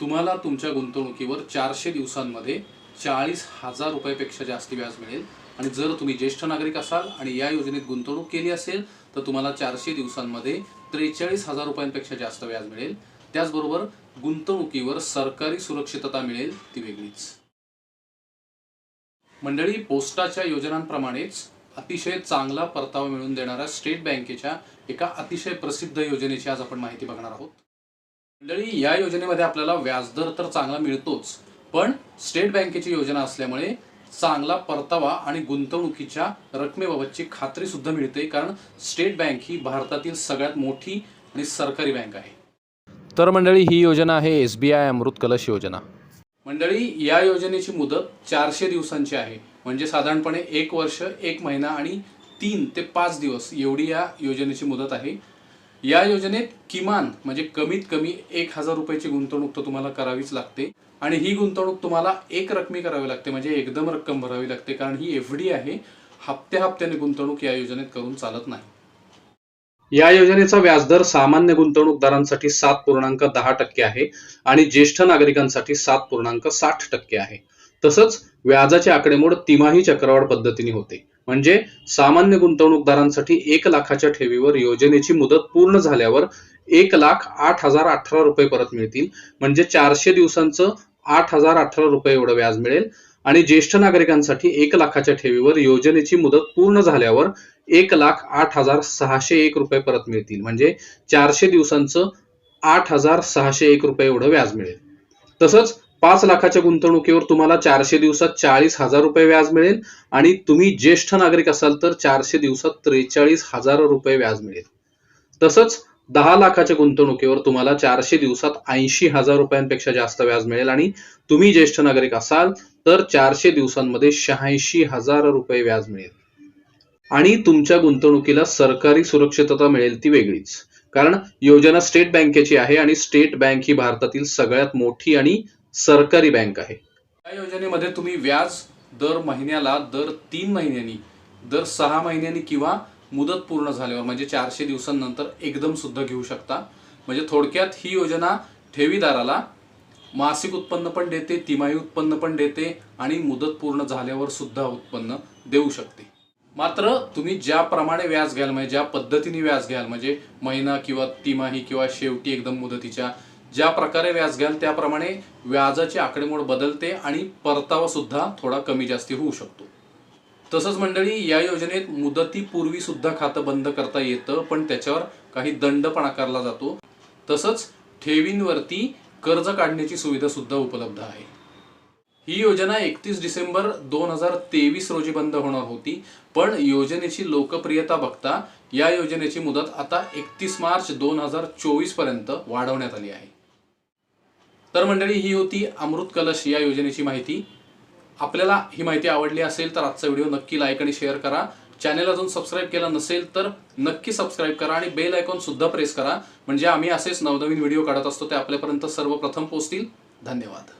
तुम्हाला तुमच्या गुंतवणुकीवर चारशे दिवसांमध्ये चाळीस हजार रुपयापेक्षा जास्त व्याज मिळेल. आणि जर तुम्ही ज्येष्ठ नागरिक असाल आणि या योजनेत गुंतवणूक केली असेल तर तुम्हाला चारशे दिवसांमध्ये त्रेचाळीस हजार रुपयांपेक्षा जास्त व्याज मिळेल. त्याचबरोबर गुंतवणुकीवर सरकारी सुरक्षितता मिळेल ती वेगळीच. मंडळी पोस्टाच्या योजनांप्रमाणेच अतिशय चांगला परतावा मिळवून देणाऱ्या स्टेट बँकेच्या एका अतिशय प्रसिद्ध योजनेची आज आपण माहिती बघणार आहोत. मंडळी या योजनेमध्ये आपल्याला व्याजदर तर चांगला मिळतोच पण स्टेट बँकेची योजना असल्यामुळे चांगला परतावा आणि गुंतवणुकीच्या रकमेबाबतची खात्री सुद्धा मिळते कारण स्टेट बँक ही भारतातील सगळ्यात मोठी आणि सरकारी बँक आहे. तर मंडळी ही योजना आहे एस बी आय अमृत कलश योजना. मंडळी या योजनेची मुदत चारशे दिवसांची आहे. म्हणजे साधारणपणे एक वर्ष एक महिना आणि तीन ते पाच दिवस एवढी या योजनेची मुदत आहे. या योजनेत किमान म्हणजे कमीत कमी एक हजार रुपयाची गुंतवणूक तर तुम्हाला करावीच लागते. आणि ही गुंतवणूक तुम्हाला एक रकमी करावी लागते म्हणजे एकदम रक्कम भरावी लागते कारण ही एफ डी आहे. हप्त्या हप्त्याने गुंतवणूक या योजनेत करून चालत नाही. या योजनेचा व्याजदर सामान्य गुंतवणूकदारांसाठी सात पूर्णांक दहा टक्के आहे आणि ज्येष्ठ नागरिकांसाठी सात पूर्णांक साठ टक्के आहे. तसंच व्याजाची आकडेमोड तिमाही चक्रवाढ पद्धतीने होते. म्हणजे सामान्य गुंतवणूकदारांसाठी एक लाखाच्या ठेवीवर योजनेची मुदत पूर्ण झाल्यावर एक लाख आठ हजार अठरा रुपये परत मिळतील. म्हणजे चारशे दिवसांचं आठ हजार अठरा रुपये एवढं व्याज मिळेल. आणि ज्येष्ठ नागरिकांसाठी एक लाखाच्या ठेवीवर योजनेची मुदत पूर्ण झाल्यावर एक लाख आठ हजार सहाशे एक रुपये परत मिळतील. म्हणजे चारशे दिवसांचं आठ हजार सहाशे एक रुपये एवढं व्याज मिळेल. तसंच पाच लाखाच्या गुंतवणुकीवर तुम्हाला चारशे दिवसात चाळीस हजार रुपये व्याज मिळेल आणि तुम्ही ज्येष्ठ नागरिक असाल तर चारशे दिवसात त्रेचाळीस हजार रुपये व्याज मिळेल. तसंच दहा लाखाच्या गुंतवणुकीवर तुम्हाला चारशे दिवसात ऐंशी हजार रुपयांपेक्षा जास्त व्याज मिळेल आणि तुम्ही ज्येष्ठ नागरिक असाल तर चारशे दिवसांमध्ये शहाऐंशी हजार रुपये व्याज मिळेल. आणि तुमच्या गुंतवणुकीला सरकारी सुरक्षितता मिळेल ती वेगळीच. कारण योजना स्टेट बँकेची आहे आणि स्टेट बँक ही भारतातील सगळ्यात मोठी आणि सरकारी बँक आहे. या योजनेमध्ये तुम्ही व्याज दर महिन्याला दर तीन महिन्यांनी दर सहा महिन्यांनी किंवा मुदत पूर्ण झाल्यावर म्हणजे चारशे दिवसांनंतर एकदम सुद्धा घेऊ शकता. म्हणजे थोडक्यात ही योजना ठेवीदाराला मासिक उत्पन्न पण देते तिमाही उत्पन्न पण देते आणि मुदत पूर्ण झाल्यावर सुद्धा उत्पन्न देऊ शकते. मात्र तुम्ही ज्याप्रमाणे व्याज घ्याल म्हणजे ज्या पद्धतीने व्याज घ्याल म्हणजे महिना किंवा तिमाही किंवा शेवटी एकदम मुदतीच्या ज्या प्रकारे व्याज घ्याल त्याप्रमाणे व्याजाची आकडेमोड बदलते आणि परतावा सुद्धा थोडा कमी जास्ती होऊ शकतो. तसंच मंडळी या योजनेत मुदतीपूर्वी सुद्धा खातं बंद करता येतं पण त्याच्यावर काही दंड पण आकारला जातो. तसंच ठेवींवरती कर्ज काढण्याची सुविधा सुद्धा उपलब्ध आहे. ही योजना एकतीस डिसेंबर दोन हजार तेवीस रोजी बंद होणार होती पण योजनेची लोकप्रियता बघता या योजनेची मुदत आता एकतीस मार्च दोन हजार चोवीसपर्यंत वाढवण्यात आली आहे. तर मंडळी ही होती अमृत कलश या योजनेची माहिती. आपल्याला ही माहिती आवडली असेल तर आजचा व्हिडिओ नक्की लाईक आणि शेअर करा. चॅनेल अजून सबस्क्राईब केला नसेल तर नक्की सबस्क्राईब करा आणि बेल आयकॉन सुद्धा प्रेस करा. म्हणजे आम्ही असेच नवनवीन व्हिडिओ काढत असतो ते आपल्यापर्यंत सर्वप्रथम पोहोचतील. धन्यवाद.